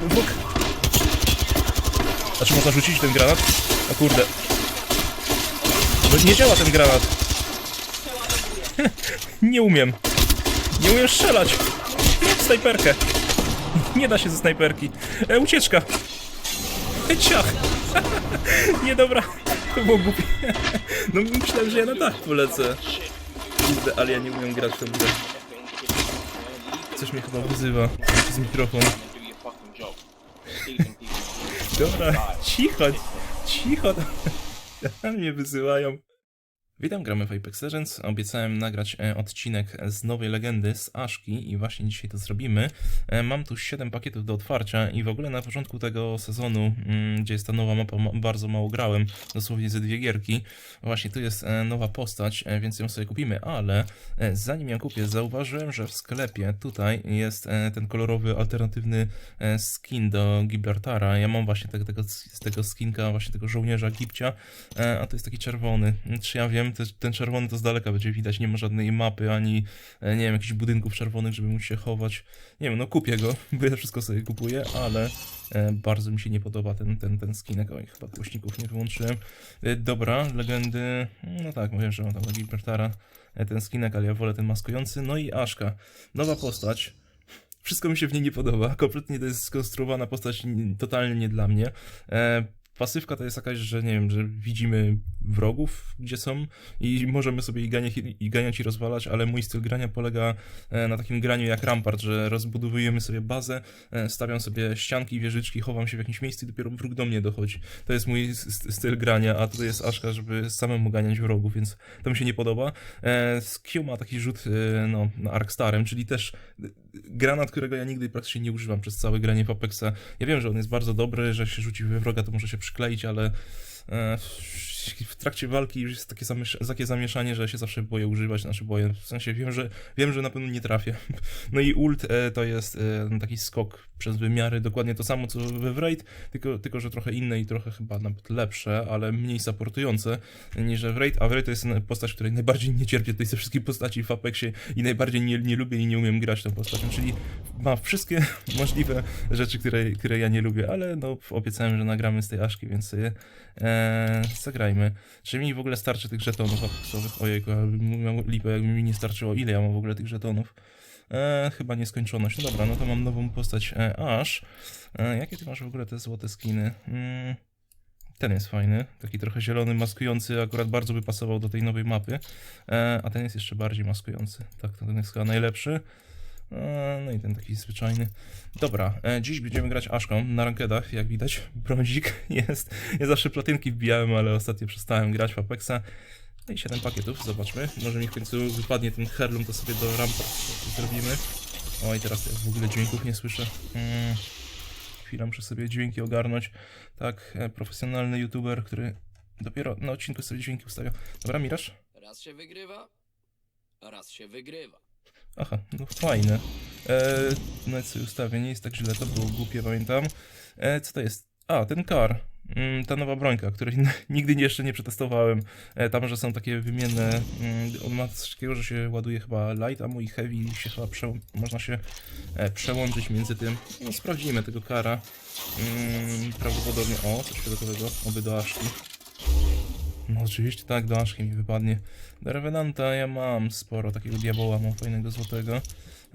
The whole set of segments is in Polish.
Bóg. A czy można rzucić ten granat? O kurde. Nie działa ten granat. nie umiem. Nie umiem strzelać. Snajperkę. Nie da się ze snajperki. E, ucieczka. E, ciach. nie dobra. To było głupie. no myślałem, że ja na dach polecę. Kurde, ale ja nie umiem grać w tą grę. Coś mnie chyba wyzywa przez mikrofon. Dobra, cicho, cicho. Tam mnie wyzywają. Witam, gramy w Apex Legends. Obiecałem nagrać e, odcinek z nowej legendy z Aszki i właśnie dzisiaj to zrobimy. E, Mam tu 7 pakietów do otwarcia i w ogóle na początku tego sezonu, mm, gdzie jest ta nowa mapa, ma- bardzo mało grałem, dosłownie ze dwie gierki. Właśnie tu jest e, nowa postać, więc ją sobie kupimy, ale zanim ją kupię, zauważyłem, że w sklepie tutaj jest ten kolorowy, alternatywny skin do Gibraltara. Ja mam właśnie tego, tego, tego skinka, właśnie tego żołnierza Gipcia, a to jest taki czerwony. Czy ja wiem, te, ten czerwony to z daleka będzie widać, nie ma żadnej mapy, ani e, nie wiem, jakichś budynków czerwonych, żeby móc się chować. Nie wiem, no kupię go, bo ja wszystko sobie kupuję, ale e, bardzo mi się nie podoba ten, ten, ten skinek. Oj, chyba głośników nie wyłączyłem. E, dobra, legendy, no tak, mówię, że mam tam e, ten skinek, ale ja wolę ten maskujący. No i Aszka, nowa postać. Wszystko mi się w niej nie podoba. Kompletnie to jest skonstruowana postać totalnie nie dla mnie. E, pasywka to jest jakaś, że nie wiem, że widzimy wrogów, gdzie są i możemy sobie ganiać, i ganiać i rozwalać, ale mój styl grania polega e, na takim graniu jak Rampart, że rozbudowujemy sobie bazę, e, stawiam sobie ścianki, wieżyczki, chowam się w jakimś miejscu i dopiero wróg do mnie dochodzi. To jest mój styl grania, a tutaj jest Aszka, żeby samemu ganiać wrogów, więc to mi się nie podoba. E, z Q ma taki rzut e, no, na Arkstarem, czyli też e, granat, którego ja nigdy praktycznie nie używam przez całe granie w Apexa. Ja wiem, że on jest bardzo dobry, że się rzuci we wroga, to może się przykleić, ale e, w trakcie walki już jest takie, zamiesz- takie zamieszanie, że się zawsze boję używać, znaczy boję, w sensie wiem, że wiem, że na pewno nie trafię. No i ult e, to jest e, taki skok przez wymiary, dokładnie to samo co we Wraith, tylko, tylko że trochę inne i trochę chyba nawet lepsze, ale mniej supportujące niż w Wraith, a Wraith to jest postać, której najbardziej nie cierpię ze wszystkich postaci w Apexie i najbardziej nie, nie lubię i nie umiem grać tą postacią, czyli ma wszystkie możliwe rzeczy, które, które ja nie lubię, ale no obiecałem, że nagramy z tej Aszki, więc e, zagrajmy. Czy mi w ogóle starczy tych żetonów apexowych? Ojejku, ja bym jakby mi nie starczyło. Ile ja mam w ogóle tych żetonów? E, chyba nieskończoność. No dobra, no to mam nową postać e, Ash. E, jakie ty masz w ogóle te złote skiny? Mm, ten jest fajny, taki trochę zielony, maskujący, akurat bardzo by pasował do tej nowej mapy. E, a ten jest jeszcze bardziej maskujący. Tak, ten jest chyba najlepszy. E, no i ten taki zwyczajny. Dobra, e, dziś będziemy grać Aszką na rankedach, jak widać. Brązik jest. Ja zawsze platynki wbijałem, ale ostatnio przestałem grać w Apexa. No i 7 pakietów, zobaczmy. Może mi w końcu wypadnie ten Herlum, to sobie do rampa zrobimy. Oj, teraz to ja w ogóle dźwięków nie słyszę. Mm. Chwilę muszę sobie dźwięki ogarnąć. Tak, e, profesjonalny youtuber, który dopiero na odcinku sobie dźwięki ustawia. Dobra, Miraż? Raz się wygrywa, raz się wygrywa. Aha, no fajne. E, no i sobie ustawię, nie jest tak źle, to było głupie, pamiętam. E, co to jest? A, ten kar. Mm, ta nowa brońka, której nigdy jeszcze nie przetestowałem. E, tam, że są takie wymienne. Mm, on ma coś takiego, że się ładuje chyba light ammo i heavy i się chyba można się e, przełączyć między tym. No, sprawdzimy tego kara. Mm, prawdopodobnie. O, coś fioletowego. Oby do Aszki. No oczywiście tak, do Aszki mi wypadnie. Do Revenanta ja mam sporo takiego diaboła, mam fajnego złotego.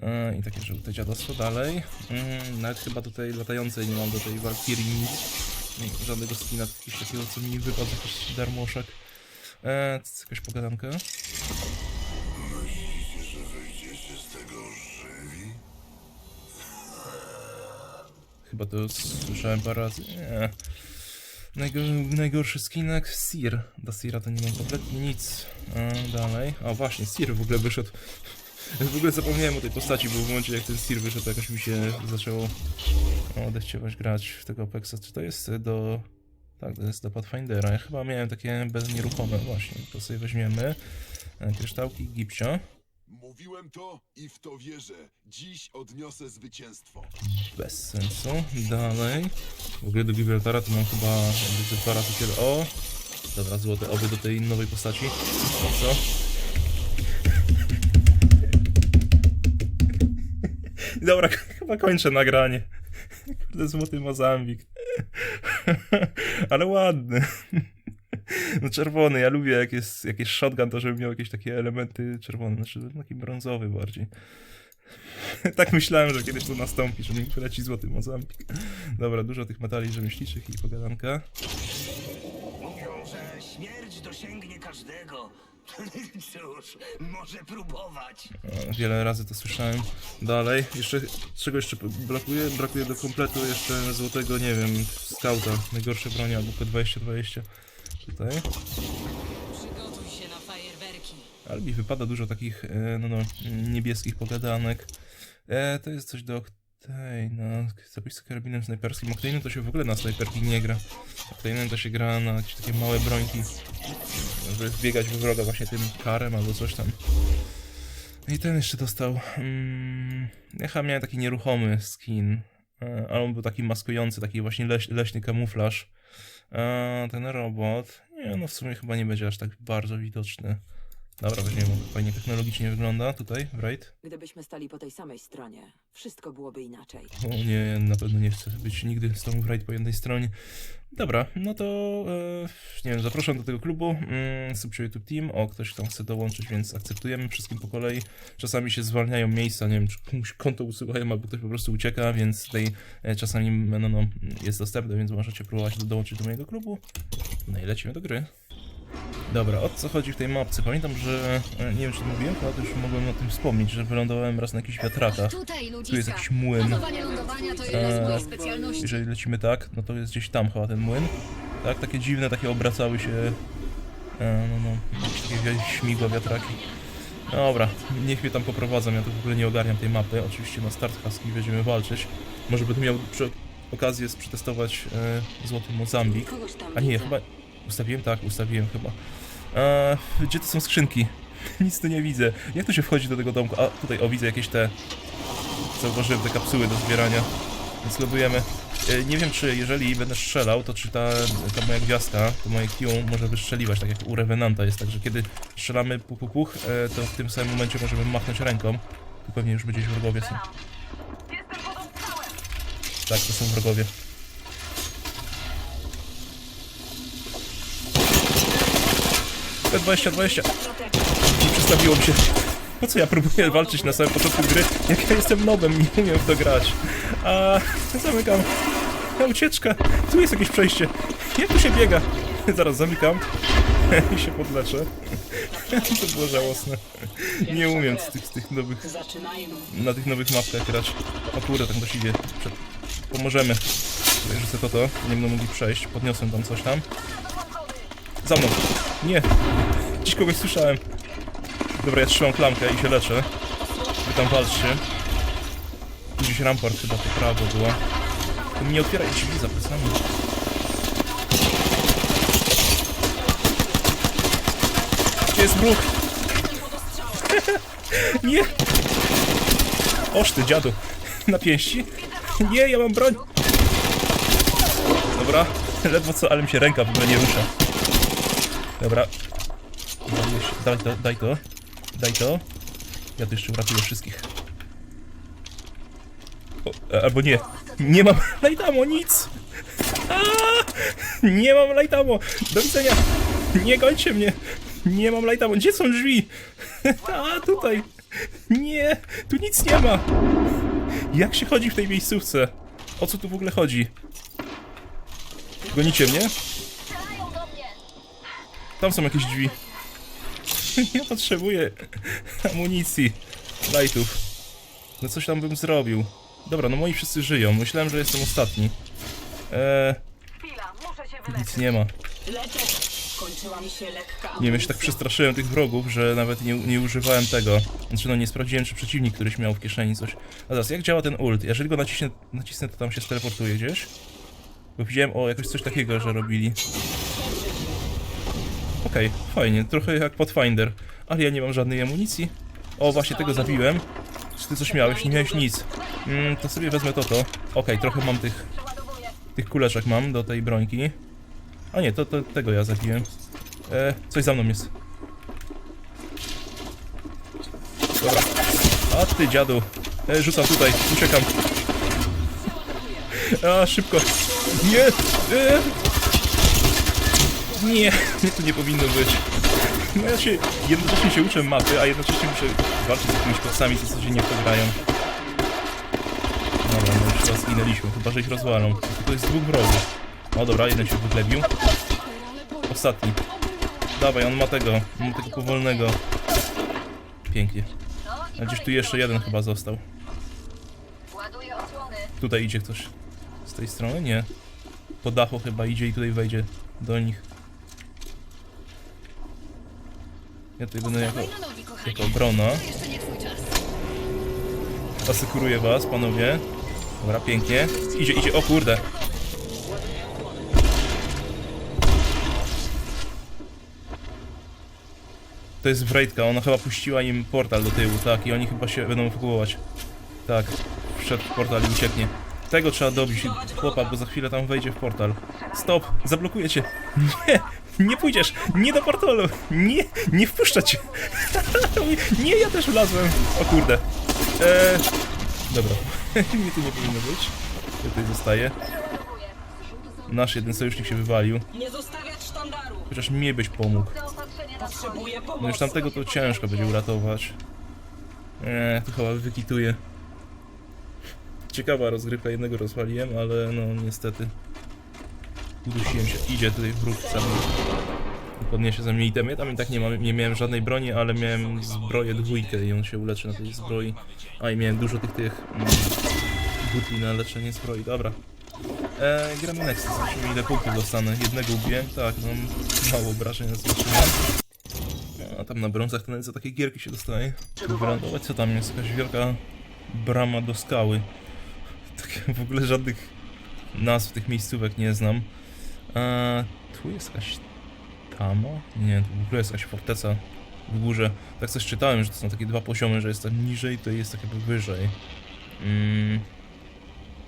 E, I takie żółte dziadostwo dalej. Mm, nawet chyba tutaj latającej nie mam do tej Valkyrie nic. Żadnego skina jakiegoś takiego, co mi wypadł, jakiś darmoszek. E, c- jakaś pogadanka. Chyba to słyszałem parę razy. Nie. Najgor- najgorszy skinek Sir. Do Sira to nie mam kompletnie nic. E, dalej. A właśnie, Sir w ogóle wyszedł. W ogóle zapomniałem o tej postaci, bo w momencie jak ten Sir wyszedł, to jakoś mi się zaczęło odechciewać grać w tego Apexa. Czy to jest do... Tak, to jest do Pathfindera. Ja chyba miałem takie beznieruchome właśnie. To sobie weźmiemy. E, Kryształki Gipcio. Mówiłem to i w to wierzę. Dziś odniosę zwycięstwo. Bez sensu. Dalej. W ogóle do Gibraltara to mam chyba dwa razy tyle. O! Dobra, złote oby do tej nowej postaci. O co? Dobra, chyba kończę nagranie. Kurde, złoty Mozambik. Ale ładny. No czerwony, ja lubię jak jest, jak jest shotgun, to żeby miał jakieś takie elementy czerwone, znaczy taki brązowy bardziej. Tak myślałem, że kiedyś to nastąpi, że mi wyleci złoty Mozambik. Dobra, dużo tych metali rzemieślniczych i pogadanka. Mówią, że śmierć dosięgnie każdego. Cóż, może próbować. O, Wiele razy to słyszałem. Dalej, jeszcze, czego jeszcze brakuje? Brakuje do kompletu jeszcze złotego, nie wiem, skauta. Najgorsze broni, albo P20-20. Tutaj. Przygotuj się na fajerwerki. Ale mi wypada dużo takich, e, no, no, niebieskich pogadanek. E, to jest coś do Octane'a. Zapis z karabinem snajperskim. Octane'em to się w ogóle na snajperki nie gra. Octane'em to się gra na jakieś takie małe brońki. Żeby wbiegać w wroga właśnie tym karem albo coś tam. I ten jeszcze dostał. Mm, ja chyba miałem taki nieruchomy skin. E, ale on był taki maskujący, taki właśnie leś, leśny kamuflaż. E, ten robot. Nie, no w sumie chyba nie będzie aż tak bardzo widoczny. Dobra, weźmiemy, go. fajnie technologicznie wygląda tutaj, right? Gdybyśmy stali po tej samej stronie, wszystko byłoby inaczej. O nie, na pewno nie chcę być nigdy z tą Wright po jednej stronie. Dobra, no to e, nie wiem, zapraszam do tego klubu. Mm, Subcio YouTube Team. O, ktoś tam chce dołączyć, więc akceptujemy wszystkim po kolei. Czasami się zwalniają miejsca, nie wiem, czy komuś konto usuwają, albo ktoś po prostu ucieka, więc tutaj e, czasami no, no, jest dostępne, więc możecie próbować do, dołączyć do mojego klubu. No i lecimy do gry. Dobra, o co chodzi w tej mapce? Pamiętam, że e, nie wiem, czy to mówiłem, ale już mogłem o tym wspomnieć, że wylądowałem raz na jakichś wiatrakach. Tutaj. Tu jest jakiś młyn. Panowanie lądowania to jedna z Eee, moich specjalności. Jeżeli lecimy tak, no to jest gdzieś tam chyba ten młyn. Tak, takie dziwne, takie obracały się. E, no, no, takie wi- śmigła, wiatraki. Dobra, niech mnie tam poprowadzą, ja tu w ogóle nie ogarniam tej mapy. Oczywiście na start husky będziemy walczyć. Może będę miał przy okazję przetestować e, złoty Mozambik. Kogoś tam A nie, widzę. chyba. Ustawiłem? Tak, ustawiłem chyba. E, gdzie to są skrzynki? Nic tu nie widzę. Jak tu się wchodzi do tego domku? A tutaj, o, widzę jakieś te. Zauważyłem te kapsuły do zbierania. Więc lodujemy. E, nie wiem, czy jeżeli będę strzelał, to czy ta, ta moja gwiazdka, to moje Q może wystrzeliwać, tak jak u Revenanta jest. Także kiedy strzelamy puch, puch, puch, e, to w tym samym momencie możemy machnąć ręką. Tu pewnie już gdzieś wrogowie są. Tak, to są wrogowie. T20-20. Nie przestawiło mi się. Po co ja próbuję walczyć na samym początku gry, jak ja jestem nowym i nie umiem w to grać? A zamykam. A, ucieczka. Tu jest jakieś przejście. Jak tu się biega? Zaraz zamykam. I się podleczę. to było żałosne. Nie umiem z tych, z tych nowych, na tych nowych mapkach grać. O kurde, tam ktoś idzie. Pomożemy. Tutaj rzucę to to. Nie będą mogli przejść. Podniosłem tam coś tam. Za mną. Nie. Dziś kogoś słyszałem. Dobra, ja trzymam klamkę i się leczę. Wy tam walczcie. Gdzieś rampart chyba po prawo była. Tu mi nie otwieraj drzwi za plecami. Gdzie jest wróg? nie! Oż ty, dziadu. Na pięści? Nie, ja mam broń. Dobra, ledwo co, ale mi się ręka w ogóle nie rusza. Dobra. Daj to, daj to. Daj to. Ja tu jeszcze uratuję wszystkich. O, e, albo nie. Nie mam lajtamo, nic! Aaa! Nie mam lajtamo! Do widzenia! Nie gońcie mnie! Nie mam lajtamo. Gdzie są drzwi? A, tutaj! Nie! Tu nic nie ma! Jak się chodzi w tej miejscówce? O co tu w ogóle chodzi? Gonicie mnie? Tam są jakieś drzwi. Nie potrzebuję amunicji, lightów. No coś tam bym zrobił. Dobra, no moi wszyscy żyją. Myślałem, że jestem ostatni. Eee, nic nie ma. Nie wiem, ja się tak przestraszyłem tych wrogów, że nawet nie, nie używałem tego. Znaczy no nie sprawdziłem, czy przeciwnik któryś miał w kieszeni coś. A teraz, jak działa ten ult? Jeżeli go nacisnę, nacisnę to tam się steleportuje gdzieś? Bo widziałem, o, jakoś coś takiego, że robili. Okej, fajnie, trochę jak Pathfinder. Ale ja nie mam żadnej amunicji. O, właśnie tego zabiłem. Czy ty coś miałeś? Nie miałeś nic. Mm, to sobie wezmę to, to. Okej, trochę mam tych... Tych kuleczek mam do tej brońki. A nie, to, to tego ja zabiłem. E, coś za mną jest. Dobra. A ty dziadu. E, rzucam tutaj, uciekam. A, szybko. Nie! E. Nie, nie, to nie powinno być. No ja się, jednocześnie się uczę mapy, a jednocześnie muszę walczyć z jakimiś koksami, co codziennie w to. Dobra, no już raz zginęliśmy, chyba że ich rozwalą. To jest dwóch wrogów. O dobra, jeden się wyklebił. Ostatni. Dawaj, on ma tego, on ma tego powolnego. Pięknie. A gdzieś tu jeszcze jeden chyba został. Tutaj idzie ktoś. Z tej strony? Nie. Po dachu chyba idzie i tutaj wejdzie do nich. Ja tutaj będę jako, jako obrona. Asekuruję was, panowie. Dobra, pięknie. Idzie, idzie, o kurde. To jest Wrejtka, ona chyba puściła im portal do tyłu, tak, i oni chyba się będą ewakuować. Tak, wszedł w portal i ucieknie. Tego trzeba dobić, chłopa, bo za chwilę tam wejdzie w portal. Stop, zablokuję cię. Nie, nie pójdziesz, nie do portalu, nie, nie wpuszczę cię. Nie, ja też wlazłem. O kurde. Eee, dobra, mnie tu nie powinno być. Ja tutaj zostaję. Nasz jeden sojusznik się wywalił. Nie zostawiać sztandaru! Chociaż mnie byś pomógł. Potrzebuję pomocy! No już tamtego to ciężko będzie uratować. Eee, to chyba wykituję. Ciekawa rozgrywka, jednego rozwaliłem, ale no niestety. Udusiłem się. Idzie tutaj wróg cały. Podniesie ze mnie item. Ja tam i tak nie, nie miałem żadnej broni, ale miałem zbroję dwójkę i on się uleczy na tej zbroi. A i miałem dużo tych tych mm, butli na leczenie zbroi. Dobra. Eee, gramy next. Zobaczymy ile punktów dostanę. Jednego ubiłem. Tak, mam mało obrażeń zobaczymy. A tam na brązach to za takie gierki się dostaje. Wylądować, co tam jest? Jakaś wielka brama do skały. Tak w ogóle żadnych nazw tych miejscówek nie znam. A, tu jest jakaś tama? Nie, tu w ogóle jest jakaś forteca w górze. Tak coś czytałem, że to są takie dwa poziomy, że jest tak niżej, to jest tak jakby wyżej. Mm.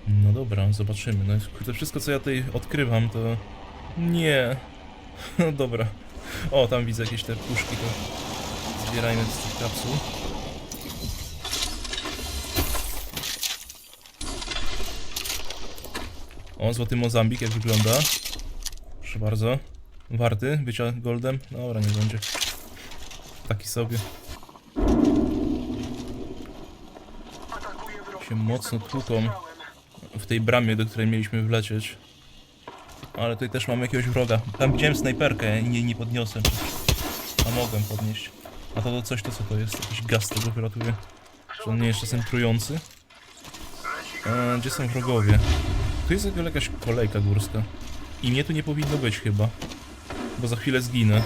No dobra, zobaczymy. No kurde, wszystko co ja tutaj odkrywam to... Nie. No dobra. O, tam widzę jakieś te puszki, to zbierajmy z tych kapsuł. O, złoty Mozambik, jak wygląda. Proszę bardzo. Warty bycia goldem? Dobra, nie będzie. Taki sobie. Się mocno tłuką w tej bramie, do której mieliśmy wlecieć. Ale tutaj też mamy jakiegoś wroga. Tam widziałem snajperkę i nie, nie podniosłem. A mogłem podnieść. A to, to coś to co to jest? Jakiś gaz tego wylatuje. Czy on nie jest czasem trujący? E, gdzie są wrogowie? Tu jest jakaś kolejka górska. I mnie tu nie powinno być chyba. Bo za chwilę zginę.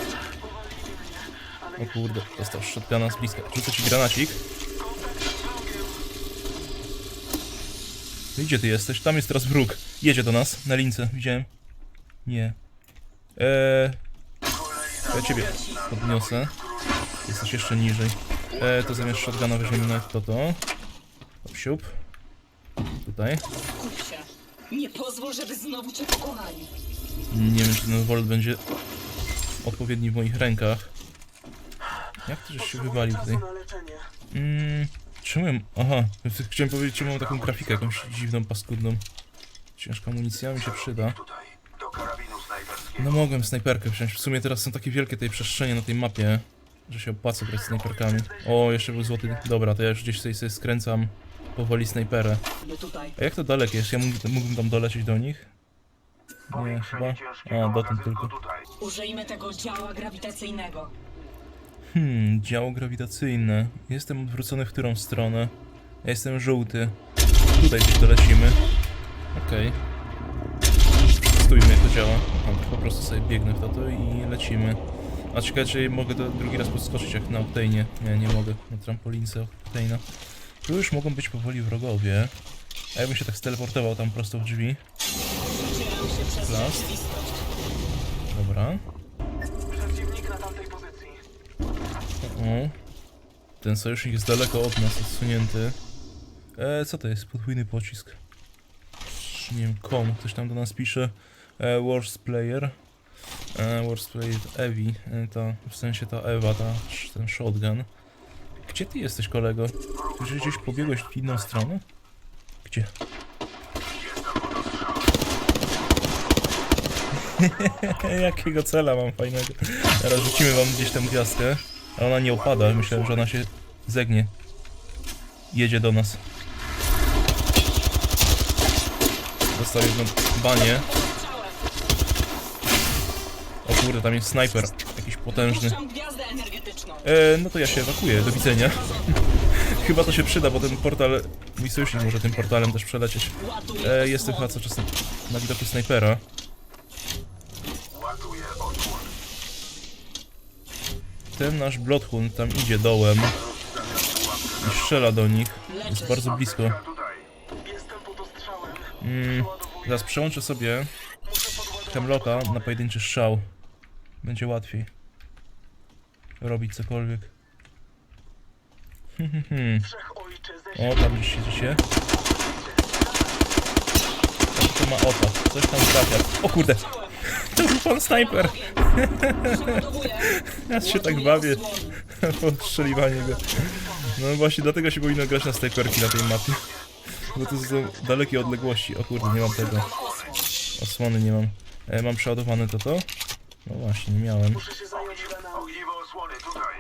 O kurde, dostał shotguna z bliska. Rzucę ci granacik. Gdzie ty jesteś? Tam jest teraz wróg. Jedzie do nas, na lince, widziałem. Nie. Eee, ja ciebie podniosę. Jesteś jeszcze niżej. Eee, to zamiast shotguna weźmiemy nawet to to. Siup. Tutaj. Nie pozwól, żeby znowu cię pokonali! Nie wiem, czy ten Volt będzie odpowiedni w moich rękach. Jak to żeś się wywalił tutaj? Mm, czemu. Aha, chciałem powiedzieć, czemu mam taką grafikę jakąś dziwną, paskudną. Ciężka amunicja mi się przyda. No mogłem snajperkę wziąć. W sumie teraz są takie wielkie tej przestrzenie na tej mapie, że się opłaca grać snajperkami. O, jeszcze był złoty. Dobra, to ja już gdzieś tutaj sobie skręcam powoli snajperę. Tutaj! A jak to daleko jest? Ja mógłbym tam dolecieć do nich? Nie, chyba. A, dotąd tylko. Użyjmy tego działa grawitacyjnego! Hmm, działo grawitacyjne. Jestem odwrócony w którą stronę? Ja jestem żółty. Tutaj gdzieś dolecimy. Okej. Przetestujmy jak to działa. Aha, po prostu sobie biegnę w to i lecimy. A ciekawe, czy mogę to drugi raz podskoczyć jak na Octane'ie. Nie, nie mogę. Na trampolince Octane'a. Tu już mogą być powoli wrogowie. A jakbym się tak steleportował tam prosto w drzwi. Przedzieram się przez Blast. rzeczywistość! Dobra. O. Ten sojusznik jest daleko od nas, odsunięty. E, co to jest? Podwójny pocisk. Nie wiem, kom, ktoś tam do nas pisze. E, worst player. E, worst player Evi. E, w sensie ta Ewa, ta, ten shotgun. Gdzie ty jesteś, kolego? Czy gdzieś pobiegłeś w inną stronę? Gdzie? Jakiego cela mam fajnego. Teraz rzucimy wam gdzieś tam gwiazdkę. A ona nie opada, myślałem, że ona się zegnie. Jedzie do nas. Dostał jedno banie. O kurde, tam jest snajper. Jakiś potężny. E, no to ja się ewakuuję, do widzenia. chyba to się przyda, bo ten portal... Mój sojusznik może tym portalem też przelecieć. E, jestem chyba cały czas na, na widoku snajpera. Ten nasz Bloodhound tam idzie dołem i strzela do nich. Jest bardzo blisko. Mm, teraz przełączę sobie Hemlocka na pojedynczy strzał. Będzie łatwiej robić cokolwiek. Hmm, hmm, hmm. O, tam gdzieś siedzicie. To ma oto. Coś tam trafia. O kurde! To był pan snajper! Ja się tak bawię. Po strzeliwaniu go. No właśnie dlatego się powinno grać na snajperki na tej mapie. Bo to są dalekie odległości. O kurde, nie mam tego. Osłony nie mam. E, mam przeładowane to to? No właśnie, nie miałem.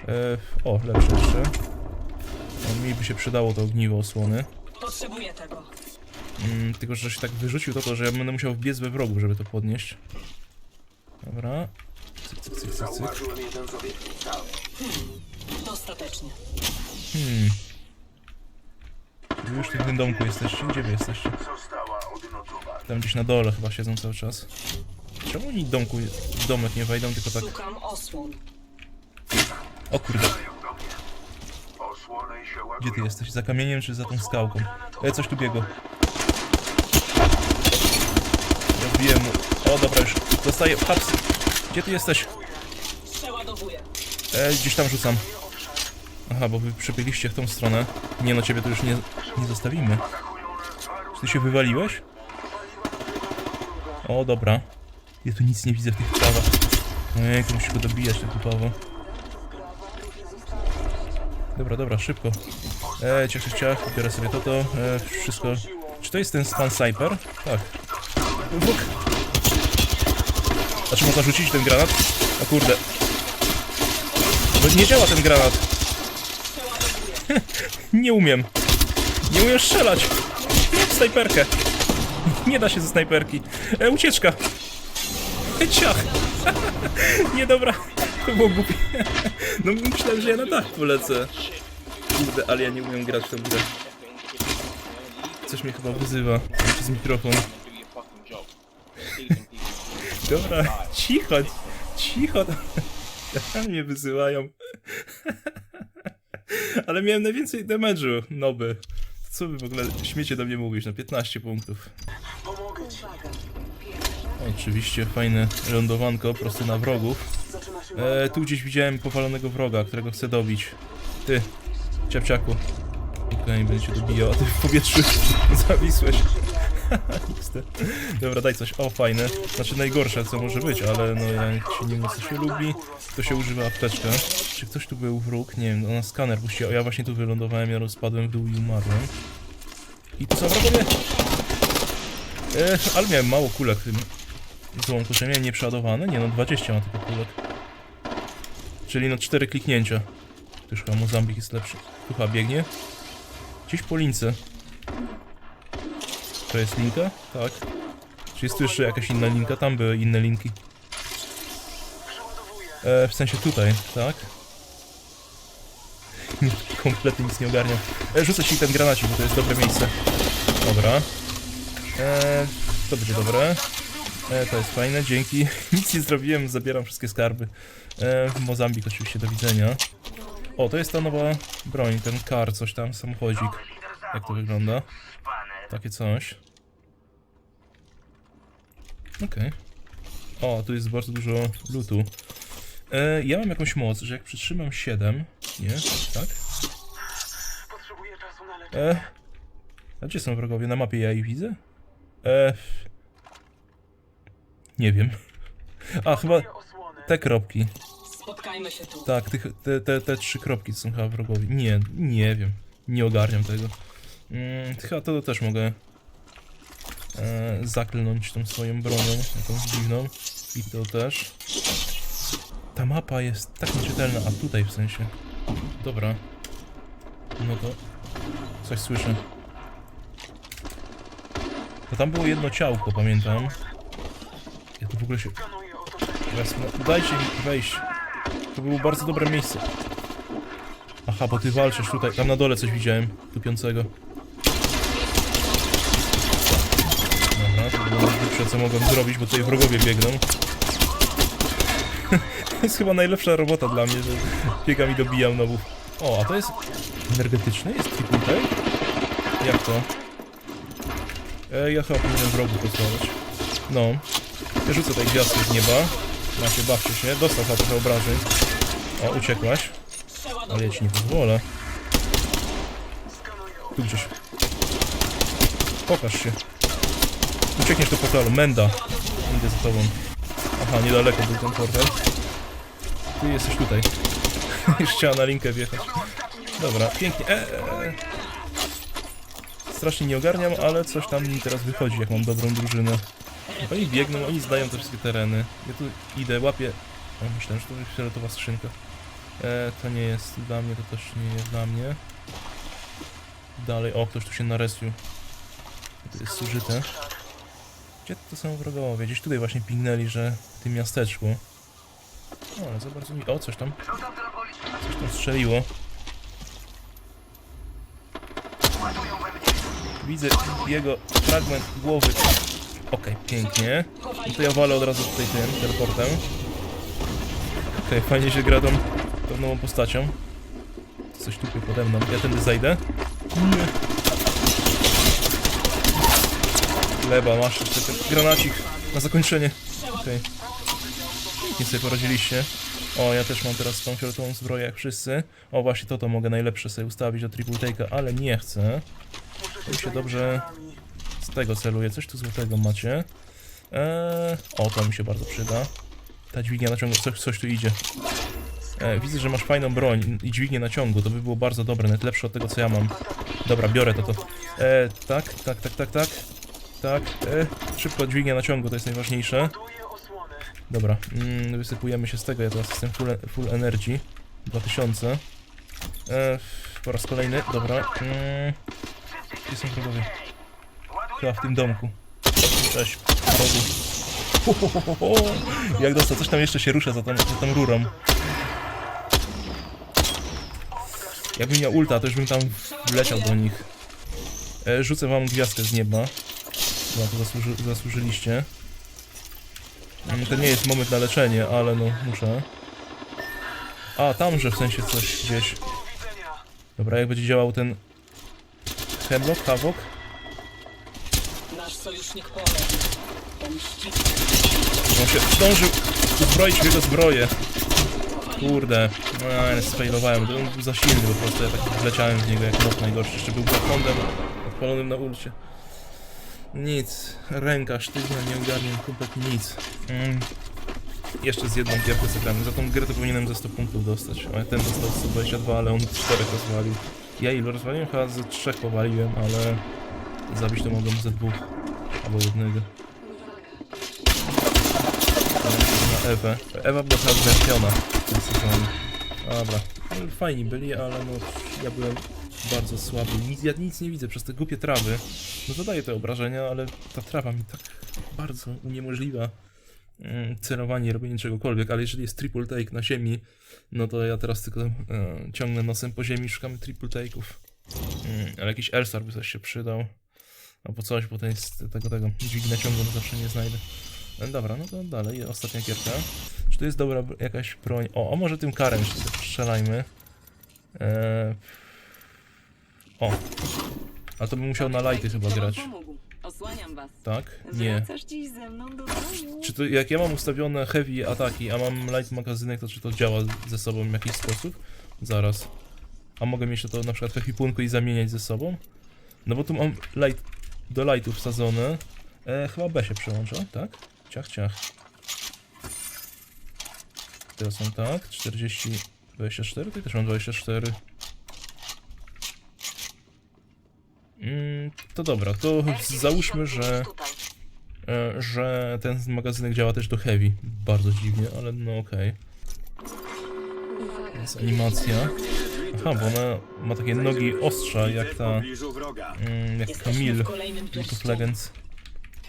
E, o, lepsze jeszcze. No, mi by się przydało to ogniwo osłony. Potrzebuję tego. Mm, tylko, że się tak wyrzucił to, to, że ja będę musiał wbiec we wrogu, żeby to podnieść. Dobra. Cyk, cyk, cyk, cyk, cyk. Dostatecznie. Hmm. Wy już w tym domku jesteście? Gdzie wy jesteście? Tam gdzieś na dole chyba siedzą cały czas. Czemu oni domku, w domek nie wejdą, tylko tak... Szukam osłon. O kurde. Gdzie ty jesteś? Za kamieniem czy za tą skałką? E, coś tu biegło. Rozbiłem mu. O, dobra, już dostaję. Haps. Gdzie ty jesteś? E, gdzieś tam rzucam. Aha, bo wy przebiegliście w tą stronę. Nie no, ciebie tu już nie, nie zostawimy. Czy ty się wywaliłeś? O, dobra. Ja tu nic nie widzę w tych trawach. Ojej, muszę go dobijać tak typowo. Dobra, dobra, szybko. E, ciach, ciach, biorę sobie to, to, e, wszystko. Czy to jest ten span sniper? Tak. A czy można rzucić ten granat? O kurde. Bo nie działa ten granat. nie umiem. Nie umiem strzelać. Snajperkę. Nie da się ze snajperki. E, ucieczka. E, ciach. nie, dobra. To było głupie. no myślałem, że ja na dach polecę. Kurde, ale ja nie umiem grać w tą grę. Coś mnie chyba wyzywa przez mikrofon. Dobra, cicho, cicho. mnie wyzywają. Ale miałem najwięcej damage'u, noby. Co wy w ogóle śmiecie do mnie mówić? Na 15 punktów. Oczywiście fajne lądowanko prosto na wrogów. E, tu gdzieś widziałem powalonego wroga, którego chcę dobić. Ty, ciapciaku. Okej, będzie cię dobijał, a ty w powietrzu zawisłeś. Dobra, daj coś. O, fajne. Znaczy najgorsze, co może być, ale no jak się nie mocno się lubi, to się używa apteczka. Czy ktoś tu był wróg? Nie wiem, ona skaner puściła. O, ja właśnie tu wylądowałem, ja rozpadłem w dół i umarłem. I są wrogowie! E, ale miałem mało kulek w tym złomku, że miałem nieprzeładowane? Nie no, 20 ma tylko kulek. Czyli no 4 kliknięcia. Już chyba Mozambik jest lepszy. Tu biegnie. Gdzieś po lince. To jest linka? Tak. Czy jest tu jeszcze jakaś inna linka? Tam były inne linki. E, w sensie tutaj, tak? Kompletnie nic nie ogarniam. E, rzucę ci ten granacik, bo to jest dobre miejsce. Dobra. E, to będzie dobre. E, to jest fajne, dzięki. Nic nie zrobiłem, zabieram wszystkie skarby. E, Mozambik oczywiście, do widzenia. O, to jest ta nowa broń, ten kar, coś tam, samochodzik. Jak to wygląda? Takie coś. Okej. O, tu jest bardzo dużo lutu. E, ja mam jakąś moc, że jak przytrzymam 7... Nie? Tak? E, a gdzie są wrogowie? Na mapie ja ich widzę? E, nie wiem. A, chyba te kropki. Spotkajmy się tu. Tak, tych, te, te, te trzy kropki są chyba wrogowie. Nie, nie wiem. Nie ogarniam tego. Mm, chyba to też mogę e, zaklnąć tą swoją bronią, jakąś dziwną. I to też. Ta mapa jest tak nieczytelna, a tutaj w sensie. Dobra. No to... Coś słyszę. To tam było jedno ciałko, pamiętam. Ja tu w ogóle się... Wezmę. Dajcie mi wejść. To było bardzo dobre miejsce. Aha, bo ty walczysz tutaj. Tam na dole coś widziałem. Tupiącego. Dobra, to było najlepsze co mogłem zrobić, bo tutaj wrogowie biegną. to jest chyba najlepsza robota dla mnie, że biegam i dobijam nowów. O, a to jest energetyczny? Jest take? Jak to? E, ja chyba powinienem wrogu posłać. No. Ja rzucę tej gwiazdkę z nieba. Macie, bawcie się. Dostał chyba trochę obrażeń. O, uciekłaś. Ale ja ci nie pozwolę. Tu gdzieś. Pokaż się. Uciekniesz do portalu. Menda. Idę za tobą. Aha, niedaleko był ten portal. Ty jesteś tutaj. Już chciała na linkę wjechać. Dobra, pięknie. E, e, e. Strasznie nie ogarniam, ale coś tam mi teraz wychodzi, jak mam dobrą drużynę. Oni biegną, oni zdają te wszystkie tereny. Ja tu idę, łapię... O, myślałem, że to jest fioletowa skrzynka. E, to nie jest dla mnie, to też nie jest dla mnie. Dalej, o, ktoś tu się nareslił. To jest zużyte. Gdzie to są wrogowie? Gdzieś tutaj właśnie pignęli, że w tym miasteczku. O, ale za bardzo mi... O, coś tam. Coś tam strzeliło. Widzę jego fragment głowy. Okej, pięknie. I to ja walę od razu tutaj tym teleportem. Okej, fajnie się gra tą, nową postacią. Coś tupie pode mną. Ja tędy zajdę. Nie. Chleba, masz ten granacik na zakończenie. Okej. Pięknie sobie poradziliście. O, ja też mam teraz tą fioletową zbroję jak wszyscy. O, właśnie to to mogę najlepsze sobie ustawić do triple take'a, ale nie chcę. To mi się dobrze z tego celuje. Coś tu złotego macie. Eee, o, to mi się bardzo przyda. Ta dźwignia na ciągu, coś, coś tu idzie. E, widzę, że masz fajną broń i dźwignię na ciągu, to by było bardzo dobre, nawet lepsze od tego, co ja mam. Dobra, biorę to, to. E, tak, tak, tak, tak, tak. Tak, e, szybko dźwignia na ciągu, to jest najważniejsze. Dobra, mm, wysypujemy się z tego, ja teraz jestem full, full energy. 2000. E, po raz kolejny, dobra. Mm, gdzie są wrogowie? Chyba w tym domku. Cześć, wrogu. Jak dostał, coś tam jeszcze się rusza za tą, za tą rurą. Jakbym miał ulta, to już bym tam wleciał do nich. E, rzucę wam gwiazdkę z nieba. Na to zasłuży, zasłużyliście. Mm, To nie jest moment na leczenie, ale no, muszę. A, tamże w sensie coś gdzieś. Dobra, jak będzie działał ten... Hemlock, Havok? Nasz sojusznik. On się zdążył uzbroić w jego zbroję. Kurde, no, sfailowałem, to on był za silny po prostu, ja tak wleciałem w niego jak lot najgorszy, jeszcze był blokondem odpalonym na ulcie. Nic, ręka sztywna, nie ogarniam kompletnie nic. Mm. Jeszcze z jedną gierkę zagramy, za tą grę to powinienem ze 100 punktów dostać. O, ten dostał 122, ale on 4 rozwalił. Ja ilu rozwaliłem? Chyba ze 3 powaliłem, ale zabić to mogłem ze dwóch albo jednego. na Ewę. Ewa była chyba zgarpiona w tym sezonie. Dobra. No, Fajni byli, ale no ja byłem bardzo słaby. Nic, ja nic nie widzę przez te głupie trawy. No zadaję te obrażenia, ale ta trawa mi tak bardzo uniemożliwia mm, celowanie, robienie czegokolwiek, ale jeżeli jest triple take na ziemi, no to ja teraz tylko e, ciągnę nosem po ziemi i szukamy triple take'ów. Mm, ale jakiś Elstar by coś się przydał. Albo coś, bo to jest tego, tego dźwignia ciągu no zawsze nie znajdę. No Dobra, no to dalej, ostatnia gierka. Czy tu jest dobra br- jakaś broń? O, a może tym karem strzelajmy. Eee... O. Ale to bym musiał na lighty chyba grać. Pomógł. Osłaniam was. Tak? Nie. Wracasz dziś ze mną do domu. Czy to jak ja mam ustawione heavy ataki, a mam light magazynek, to czy to działa ze sobą w jakiś sposób? Zaraz. A mogę mieć to na przykład w ekwipunku i zamieniać ze sobą? No bo tu mam light do lightu wsadzone. E, chyba B się przełącza, tak? Ciach, ciach. Teraz są tak, 40, 24, tutaj też mam 24. Mm, to dobra, to załóżmy, że... e, że ten magazynek działa też do heavy. Bardzo dziwnie, ale no okej. Jest animacja. Aha, bo ona ma takie nogi ostrza, jak ta... Mm, jak Camille w League of. Legends.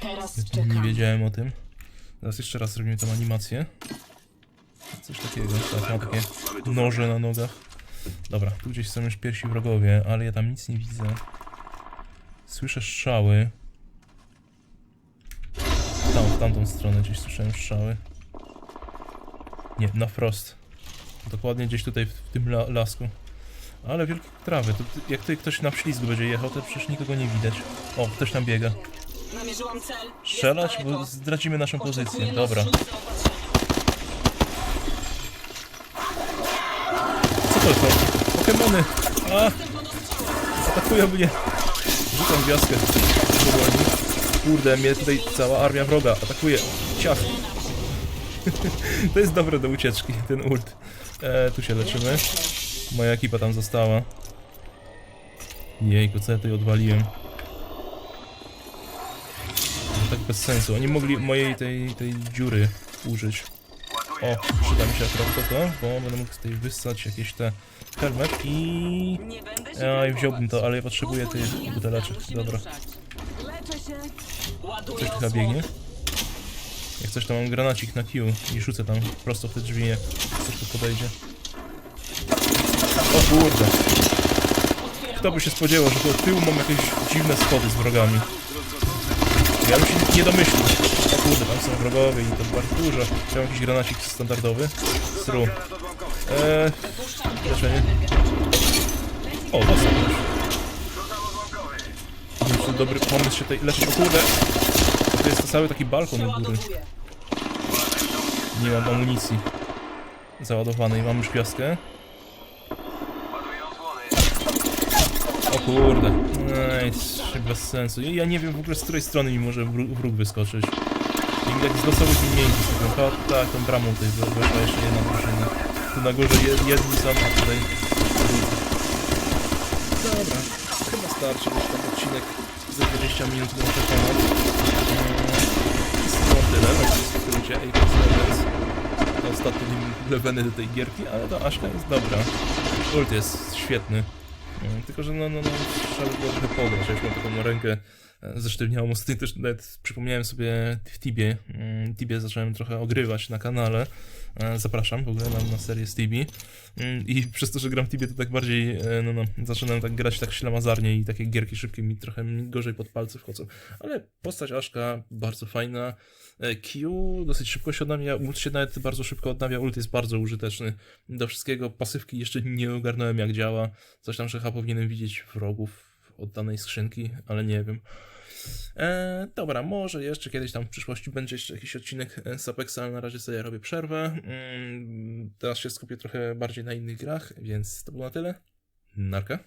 Teraz Nie wiedziałem o tym. Teraz jeszcze raz robimy tą animację. Coś takiego, tak, ma takie noże na nogach. Dobra, tu gdzieś są już pierwsi wrogowie, ale ja tam nic nie widzę. Słyszę strzały. Tam, w tamtą stronę gdzieś słyszałem strzały. Nie, na wprost. Dokładnie gdzieś tutaj w, w tym la lasku. Ale wielkie trawy, to jak tutaj ktoś na ślizgu będzie jechał, to przecież nikogo nie widać. O, ktoś tam biega. Namierzyłam cel. Jest Strzelać, bo zdradzimy naszą pozycję. Dobra. Co to są? Pokemony! A! Atakują mnie! Rzucam gwiazdkę. Powoli. Kurde, mnie tutaj cała armia wroga atakuje. Ciach! to jest dobre do ucieczki, ten ult. E, tu się leczymy. Moja ekipa tam została. Jejku, co ja tutaj odwaliłem? To tak bez sensu. Oni mogli mojej tej, tej dziury użyć. O, przyda mi się akurat to, bo będę mógł z tej wyssać jakieś te helmet i... Nie będę się Ja i krępować. wziąłbym to, ale ja potrzebuję tych buteleczek. Dobra, ruszać. Leczę się. Ładuję ktoś chyba osłonę. biegnie. Jak coś to mam granacik na Q i rzucę tam prosto w te drzwi, jak coś tu podejdzie. O kurde! Kto by się spodziewał, że tu od tyłu mam jakieś dziwne schody z wrogami. Ja bym się nie domyślił. Kurde, tam są wrogowie i to bardzo dużo. Chciałem jakiś granacik standardowy. Stru. Eee, leczenie. O, dostał już. Nie to dobry pomysł się tutaj leczyć. O kurde! To jest to cały taki balkon u góry. Nie mam amunicji załadowanej. Mam już gwiazdkę. O kurde. Nice. Bez sensu. Ja nie wiem w ogóle z której strony mi może wró- wróg wyskoczyć. I tak z losowych miejsc. Tak, tak, tą bramą tutaj weszła jeszcze jedna drużyna. Tu na górze je, jedni a tutaj. Dobra. Chyba starczy już ten odcinek za 20 minut do przekonać. To było tyle, tak w skrócie Apex Legends. To ostatnie leveny do tej gierki, ale ta Aszka jest dobra. Ult jest świetny. Mm, Tylko, że no, no, no trzeba by było trochę pograć. Ja mam taką rękę e, zesztywniałą. Ostatnio też nawet przypomniałem sobie w Tibie. Mm, Tibie zacząłem trochę ogrywać na kanale. E, Zapraszam w ogóle na, na serię z Tibi. Mm, I przez to, że gram w Tibie, to tak bardziej, e, no, no, zaczynam tak grać tak ślamazarnie i takie gierki szybkie mi trochę gorzej pod palce wchodzą. Ale postać Aszka bardzo fajna. E, Q dosyć szybko się odnawia, ult się nawet bardzo szybko odnawia, ult jest bardzo użyteczny do wszystkiego. Pasywki jeszcze nie ogarnąłem jak działa. Coś tam, że chyba powinienem widzieć wrogów od danej skrzynki, ale nie wiem. E, dobra, może jeszcze kiedyś tam w przyszłości będzie jeszcze jakiś odcinek e, z Apexa, ale na razie sobie robię przerwę. Mm, teraz się skupię trochę bardziej na innych grach, więc to było na tyle. Narka.